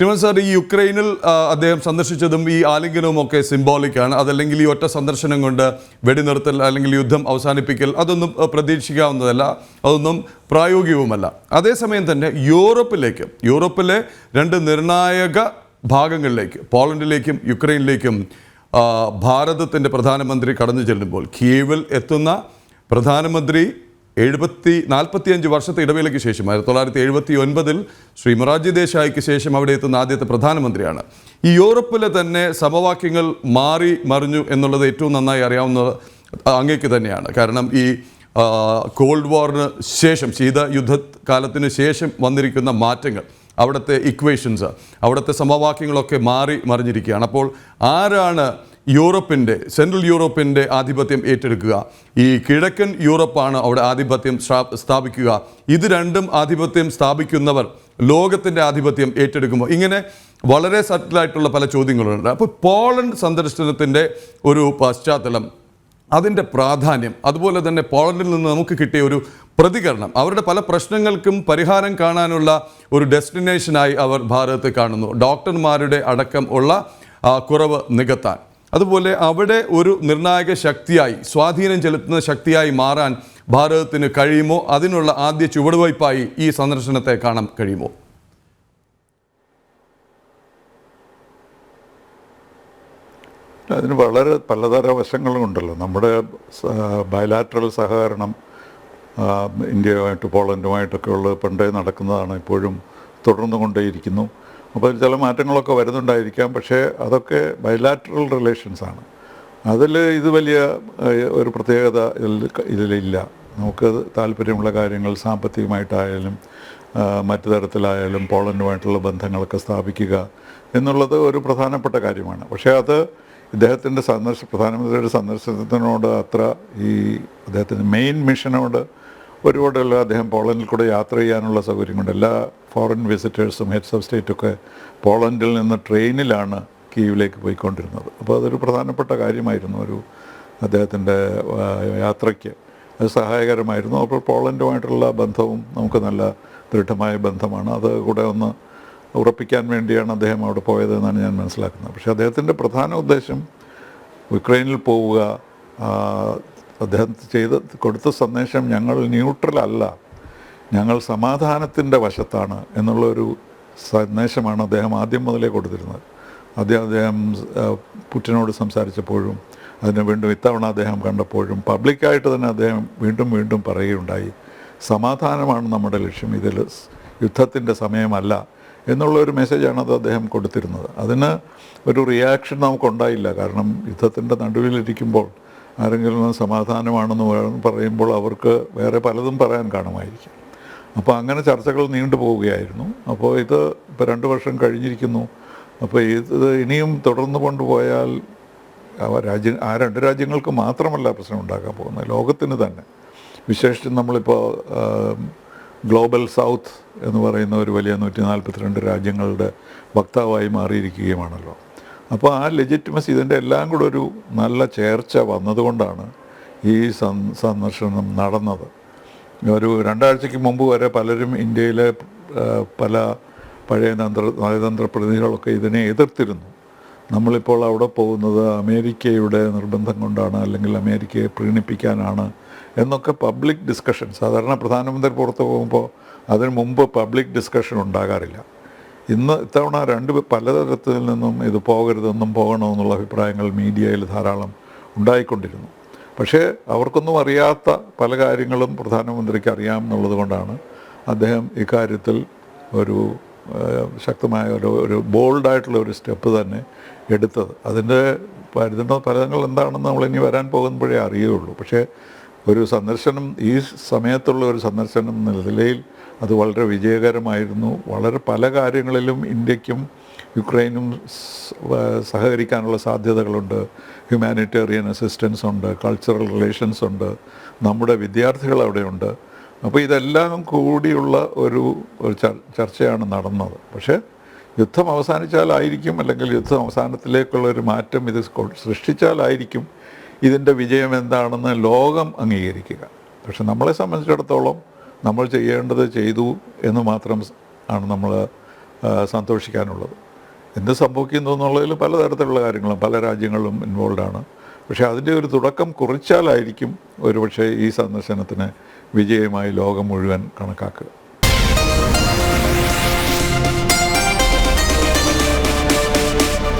Shriman sir ഈ യുക്രൈനിൽ അദ്ദേഹം സന്ദർശിച്ചതും ഈ ആലിംഗനവും ഒക്കെ സിംബോളിക്കാണ് അതല്ലെങ്കിൽ ഈ ഒറ്റ സന്ദർശനം കൊണ്ട് വെടിനിർത്തൽ അല്ലെങ്കിൽ യുദ്ധം അവസാനിപ്പിക്കൽ അതൊന്നും പ്രതീക്ഷിക്കാവുന്നതല്ല. അതൊന്നും പ്രായോഗികവുമല്ല. അതേസമയം തന്നെ യൂറോപ്പിലേക്ക് യൂറോപ്പിലെ രണ്ട് നിർണായക ഭാഗങ്ങളിലേക്ക് പോളണ്ടിലേക്കും യുക്രൈനിലേക്കും ഭാരതത്തിന്റെ പ്രധാനമന്ത്രി കടന്നു ചെല്ലുമ്പോൾ കീവിൽ എത്തുന്ന പ്രധാനമന്ത്രി എഴുപത്തി നാൽപ്പത്തിയഞ്ച് വർഷത്തെ ഇടവേളയ്ക്ക് ശേഷം ആയിരത്തി തൊള്ളായിരത്തി എഴുപത്തി ഒൻപതിൽ ശ്രീ മൊറാജി ദേശായിക്ക് ശേഷം അവിടെ എത്തുന്ന ആദ്യത്തെ പ്രധാനമന്ത്രിയാണ്. ഈ യൂറോപ്പിലെ തന്നെ സമവാക്യങ്ങൾ മാറി മറിഞ്ഞു എന്നുള്ളത് ഏറ്റവും നന്നായി അറിയാവുന്ന അങ്ങേക്ക് തന്നെയാണ്. കാരണം ഈ കോൾഡ് വാറിന് ശേഷം ശീത യുദ്ധകാലത്തിന് ശേഷം വന്നിരിക്കുന്ന മാറ്റങ്ങൾ അവിടുത്തെ ഇക്വേഷൻസ് അവിടുത്തെ സമവാക്യങ്ങളൊക്കെ മാറി മറിഞ്ഞിരിക്കുകയാണ്. അപ്പോൾ ആരാണ് യൂറോപ്പിന്റെ സെൻട്രൽ യൂറോപ്പിന്റെ ആധിപത്യം ഏറ്റെടുക്കുക. ഈ കിഴക്കൻ യൂറോപ്പാണ് അവിടെ ആധിപത്യം സ്ഥാപിക്കുക. ഇത് രണ്ടും ആധിപത്യം സ്ഥാപിക്കുന്നവർ ലോകത്തിന്റെ ആധിപത്യം ഏറ്റെടുക്കുമ്പോൾ. ഇങ്ങനെ വളരെ സട്ടിലായിട്ടുള്ള പല ചോദ്യങ്ങളുണ്ട്. അപ്പോൾ പോളണ്ട് സന്ദർശനത്തിന്റെ ഒരു പശ്ചാത്തലം അതിന്റെ പ്രാധാന്യം അതുപോലെ തന്നെ പോളണ്ടിൽ നിന്ന് നമുക്ക് കിട്ടിയ ഒരു പ്രതികരണം അവരുടെ പല പ്രശ്നങ്ങൾക്കും പരിഹാരം കാണാനുള്ള ഒരു ഡെസ്റ്റിനേഷനായി അവർ ഭാരതത്തെ കാണുന്നു. ഡോക്ടർമാരുടെ അടക്കം ഉള്ള കുറവ് നികത്താൻ. അതുപോലെ അവിടെ ഒരു നിർണായക ശക്തിയായി സ്വാധീനം ചെലുത്തുന്ന ശക്തിയായി മാറാൻ ഭാരതത്തിന് കഴിയുമോ? അതിനുള്ള ആദ്യ ചുവടുവയ്പായി ഈ സന്ദർശനത്തെ കാണാൻ കഴിയുമോ? അതിന് വളരെ പലതര വശങ്ങളുണ്ടല്ലോ നമ്മുടെ ബയലാറ്ററൽ സഹകരണം ഇന്ത്യയുമായിട്ട് പോളണ്ടുമായിട്ടൊക്കെ ഉള്ളത് പണ്ടേ നടക്കുന്നതാണ്. ഇപ്പോഴും തുടർന്നു കൊണ്ടേയിരിക്കുന്നു അപ്പോൾ ചില മാറ്റങ്ങളൊക്കെ വരുന്നുണ്ടായിരിക്കാം. പക്ഷേ അതൊക്കെ ബയലാറ്ററൽ റിലേഷൻസ് ആണ്. അതിൽ ഇത് വലിയ ഒരു പ്രത്യേകത ഇതിലില്ല. നമുക്ക് താല്പര്യമുള്ള കാര്യങ്ങൾ സാമ്പത്തികമായിട്ടായാലും മറ്റു തരത്തിലായാലും പോളണ്ടുമായിട്ടുള്ള ബന്ധങ്ങളൊക്കെ സ്ഥാപിക്കുക എന്നുള്ളത് ഒരു പ്രധാനപ്പെട്ട കാര്യമാണ്. പക്ഷേ അത് ഇദ്ദേഹത്തിന്റെ സന്ദർശ പ്രധാനമന്ത്രിയുടെ സന്ദർശനത്തിനോട് അത്ര ഈ അദ്ദേഹത്തിന്റെ മെയിൻ മിഷനോട് ഒരുപാടുള്ള അദ്ദേഹം പോളണ്ടിൽ കൂടെ യാത്ര ചെയ്യാനുള്ള സൗകര്യമുണ്ട് എല്ലാ ഫോറിൻ വിസിറ്റേഴ്സും ഹെഡ്സ് ഓഫ് സ്റ്റേറ്റൊക്കെ പോളണ്ടിൽ നിന്ന് ട്രെയിനിലാണ് കീവിലേക്ക് പോയിക്കൊണ്ടിരുന്നത്. അപ്പോൾ അതൊരു പ്രധാനപ്പെട്ട കാര്യമായിരുന്നു ഒരു അദ്ദേഹത്തിന്റെ യാത്രയ്ക്ക്. അത് സഹായകരമായിരുന്നു. അപ്പോൾ പോളണ്ടുമായിട്ടുള്ള ബന്ധവും നമുക്ക് നല്ല ദൃഢമായ ബന്ധമാണ്. അത് കൂടെ ഒന്ന് ഉറപ്പിക്കാൻ വേണ്ടിയാണ് അദ്ദേഹം അവിടെ പോയതെന്നാണ് ഞാൻ മനസ്സിലാക്കുന്നത്. പക്ഷേ അദ്ദേഹത്തിന്റെ പ്രധാന ഉദ്ദേശം ഉക്രൈനിൽ പോവുക അദ്ദേഹം ചെയ്ത് കൊടുത്ത സന്ദേശം ഞങ്ങൾ ന്യൂട്രൽ അല്ല. ഞങ്ങൾ സമാധാനത്തിന്റെ വശത്താണ് എന്നുള്ളൊരു സന്ദേശമാണ് അദ്ദേഹം ആദ്യം മുതലേ കൊടുത്തിരുന്നത്. ആദ്യം അദ്ദേഹം പുറ്റിനോട് സംസാരിച്ചപ്പോഴും അതിന് വീണ്ടും ഇത്തവണ അദ്ദേഹം കണ്ടപ്പോഴും പബ്ലിക്കായിട്ട് തന്നെ അദ്ദേഹം വീണ്ടും വീണ്ടും പറയുകയുണ്ടായി. സമാധാനമാണ് നമ്മുടെ ലക്ഷ്യം ഇതിൽ യുദ്ധത്തിന്റെ സമയമല്ല എന്നുള്ള ഒരു മെസ്സേജാണ് അത് അദ്ദേഹം കൊടുത്തിരുന്നത്. അതിന് ഒരു റിയാക്ഷൻ നമുക്കുണ്ടായില്ല. കാരണം യുദ്ധത്തിന്റെ നടുവിലിരിക്കുമ്പോൾ ആരെങ്കിലും സമാധാനമാണെന്ന് പറയുമ്പോൾ അവർക്ക് വേറെ പലതും പറയാൻ കാണുമായിരിക്കും അപ്പോൾ അങ്ങനെ ചർച്ചകൾ നീണ്ടു പോവുകയായിരുന്നു. അപ്പോൾ ഇത് ഇപ്പോൾ രണ്ട് വർഷം കഴിഞ്ഞിരിക്കുന്നു. അപ്പോൾ ഇത് ഇനിയും തുടർന്ന് കൊണ്ടുപോയാൽ രാജ്യ ആ രണ്ട് രാജ്യങ്ങൾക്ക് മാത്രമല്ല പ്രശ്നം ഉണ്ടാക്കാൻ പോകുന്നത്. ലോകത്തിന് തന്നെ. വിശേഷിച്ചും നമ്മളിപ്പോൾ ഗ്ലോബൽ സൗത്ത് എന്ന് പറയുന്ന ഒരു വലിയ നൂറ്റി നാൽപ്പത്തിരണ്ട് രാജ്യങ്ങളുടെ വക്താവായി മാറിയിരിക്കുകയുമാണല്ലോ അപ്പോൾ ആ ലെജിറ്റിമസി ഇതിന്റെ എല്ലാം കൂടെ ഒരു നല്ല ചേർച്ച വന്നതുകൊണ്ടാണ് ഈ സന് സന്ദർശനം നടന്നത്. ഒരു രണ്ടാഴ്ചയ്ക്ക് മുമ്പ് വരെ പലരും ഇന്ത്യയിലെ പല പഴയ തന്ത്ര നയതന്ത്ര പ്രതിനിധികളൊക്കെ ഇതിനെ എതിർത്തിരുന്നു. നമ്മളിപ്പോൾ അവിടെ പോകുന്നത് അമേരിക്കയുടെ നിർബന്ധം കൊണ്ടാണ് അല്ലെങ്കിൽ അമേരിക്കയെ പ്രീണിപ്പിക്കാനാണ് എന്നൊക്കെ പബ്ലിക് ഡിസ്കഷൻ. സാധാരണ പ്രധാനമന്ത്രി പുറത്ത് പോകുമ്പോൾ അതിന് മുമ്പ് പബ്ലിക് ഡിസ്കഷൻ ഉണ്ടാകാറില്ല. ഇന്ന് ഇത്തവണ രണ്ട് പലതരത്തിൽ നിന്നും ഇത് പോകരുതെന്നും പോകണമെന്നുള്ള അഭിപ്രായങ്ങൾ മീഡിയയിൽ ധാരാളം ഉണ്ടായിക്കൊണ്ടിരുന്നു. പക്ഷേ അവർക്കൊന്നും അറിയാത്ത പല കാര്യങ്ങളും പ്രധാനമന്ത്രിക്ക് അറിയാം എന്നുള്ളത് കൊണ്ടാണ് അദ്ദേഹം ഇക്കാര്യത്തിൽ ഒരു ശക്തമായ ഒരു ഒരു ബോൾഡായിട്ടുള്ള ഒരു സ്റ്റെപ്പ് തന്നെ എടുത്തത്. അതിന്റെ ഇതിന്റെ ഫലങ്ങൾ എന്താണെന്ന് ഇനി വരാൻ പോകുമ്പോഴേ അറിയുകയുള്ളൂ. പക്ഷേ ഒരു സന്ദർശനം ഈ സമയത്തുള്ള ഒരു സന്ദർശനം എന്ന നിലയിൽ അത് വളരെ വിജയകരമായിരുന്നു. വളരെ പല കാര്യങ്ങളിലും ഇന്ത്യക്കും യുക്രൈനും സഹകരിക്കാനുള്ള സാധ്യതകളുണ്ട്. ഹ്യൂമാനിറ്റേറിയൻ അസിസ്റ്റൻസ് ഉണ്ട്. കൾച്ചറൽ റിലേഷൻസ് ഉണ്ട്. നമ്മുടെ വിദ്യാർത്ഥികൾ അവിടെയുണ്ട്. അപ്പോൾ ഇതെല്ലാം കൂടിയുള്ള ഒരു ചർച്ചയാണ് നടന്നത്. പക്ഷേ യുദ്ധം അവസാനിച്ചാലായിരിക്കും അല്ലെങ്കിൽ യുദ്ധം അവസാനത്തിലേക്കുള്ള ഒരു മാറ്റം ഇത് സൃഷ്ടിച്ചാലായിരിക്കും ഇതിന്റെ വിജയം എന്താണെന്ന് ലോകം അംഗീകരിക്കുക. പക്ഷെ നമ്മളെ സംബന്ധിച്ചിടത്തോളം നമ്മൾ ചെയ്യേണ്ടത് ചെയ്തു എന്ന് മാത്രം ആണ് നമ്മൾ സന്തോഷിക്കാനുള്ളത്. എന്ത് സംഭവിക്കുന്നു എന്നുള്ളതിൽ പലതരത്തിലുള്ള കാര്യങ്ങളും പല രാജ്യങ്ങളിലും ആണ്. പക്ഷേ അതിന്റെ ഒരു തുടക്കം കുറിച്ചാലായിരിക്കും ഒരുപക്ഷെ ഈ സന്ദർശനത്തിന് വിജയമായി ലോകം മുഴുവൻ കണക്കാക്കുക.